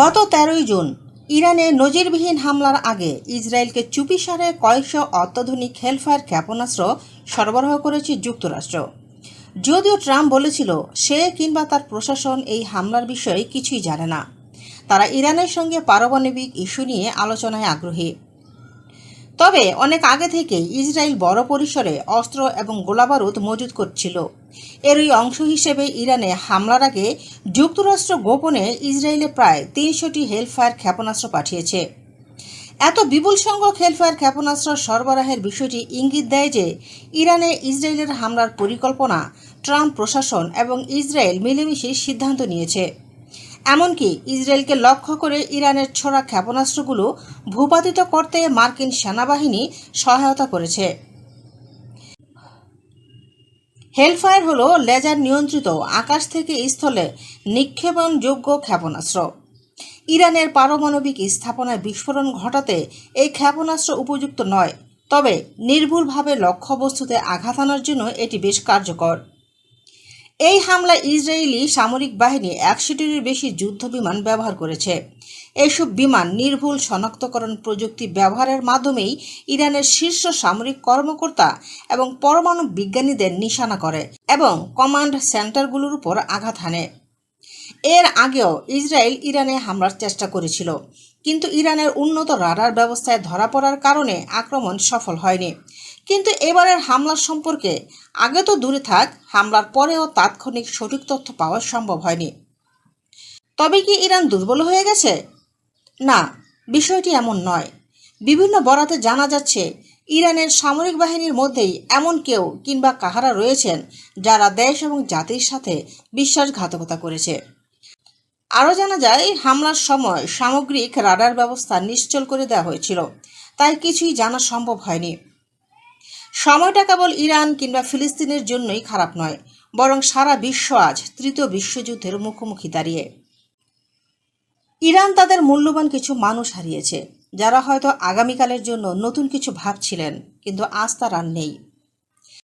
গত তেরোই জুন, ইরানে নজিরবিহীন হামলার আগে ইসরায়েলকে চুপিসারে কয়েকশো অত্যাধুনিক হেলফায়ার ক্ষেপণাস্ত্র সরবরাহ করেছে যুক্তরাষ্ট্র। যদিও ট্রাম্প বলেছিল সে কিংবা তার প্রশাসন এই হামলার বিষয়ে কিছুই জানে না। তারা ইরানের সঙ্গে পারমাণবিক ইস্যু নিয়ে আলোচনায় আগ্রহী। তবে অনেক আগে থেকে ইসরায়েল বড় পরিসরে অস্ত্র এবং গোলাবারুদ মজুত করছিল। এরই অংশ হিসেবে ইরানে হামলার আগে যুক্তরাষ্ট্র গোপনে ইসরায়েলে প্রায় তিনশোটি হেলফায়ার ক্ষেপণাস্ত্র পাঠিয়েছে। এত বিপুল সংখ্যক হেলফায়ার ক্ষেপণাস্ত্র সরবরাহের বিষয়টি ইঙ্গিত দেয় যে ইরানে ইসরায়েলের হামলার পরিকল্পনা ট্রাম্প প্রশাসন এবং ইসরায়েল মিলেমিশে সিদ্ধান্ত নিয়েছে। এমনকি ইসরায়েলকে লক্ষ্য করে ইরানের ছোড়া ক্ষেপণাস্ত্রগুলো ভূপাতিত করতে মার্কিন সেনাবাহিনী সহায়তা করেছে। হেলফায়ার হল লেজার নিয়ন্ত্রিত আকাশ থেকে স্থলে নিক্ষেপণযোগ্য ক্ষেপণাস্ত্র। ইরানের পারমাণবিক স্থাপনায় বিস্ফোরণ ঘটাতে এই ক্ষেপণাস্ত্র উপযুক্ত নয়, তবে নির্ভুলভাবে লক্ষ্যবস্তুতে আঘাত আনার জন্য এটি বেশ কার্যকর। এই হামলায় ইসরায়েলি সামরিক বাহিনী একশোটির বেশি যুদ্ধ বিমান ব্যবহার করেছে। এইসব বিমান নির্ভুল শনাক্তকরণ প্রযুক্তি ব্যবহারের মাধ্যমেই ইরানের শীর্ষ সামরিক কর্মকর্তা এবং পরমাণু বিজ্ঞানীদের নিশানা করে এবং কমান্ড সেন্টারগুলোর উপর আঘাত হানে। এর আগেও ইসরায়েল ইরানে হামলার চেষ্টা করেছিল, কিন্তু ইরানের উন্নত রাডার ব্যবস্থায় ধরা পড়ার কারণে আক্রমণ সফল হয়নি। কিন্তু এবারের হামলার সম্পর্কে আগে তো দূরে থাক, হামলার পরেও তাৎক্ষণিক সঠিক তথ্য পাওয়া সম্ভব হয়নি। তবে কি ইরান দুর্বল হয়ে গেছে? না, বিষয়টি এমন নয়। বিভিন্ন বরাতে জানা যাচ্ছে ইরানের সামরিক বাহিনীর মধ্যেই এমন কেউ কিংবা কাহারা রয়েছেন যারা দেশ এবং জাতির সাথে বিশ্বাসঘাতকতা করেছে। আরও জানা যায়, হামলার সময় সামগ্রিক রাডার ব্যবস্থা নিশ্চল করে দেওয়া হয়েছিল, তাই কিছুই জানা সম্ভব হয়নি। সময়টা কেবল ইরান কিংবা ফিলিস্তিনের জন্যই খারাপ নয়, বরং সারা বিশ্ব আজ তৃতীয় বিশ্বযুদ্ধের মুখোমুখি দাঁড়িয়ে। ইরান তাদের মূল্যবান কিছু মানুষ হারিয়েছে যারা হয়তো আগামীকালের জন্য নতুন কিছু ভাবছিলেন কিন্তু আজ তার আর নেই।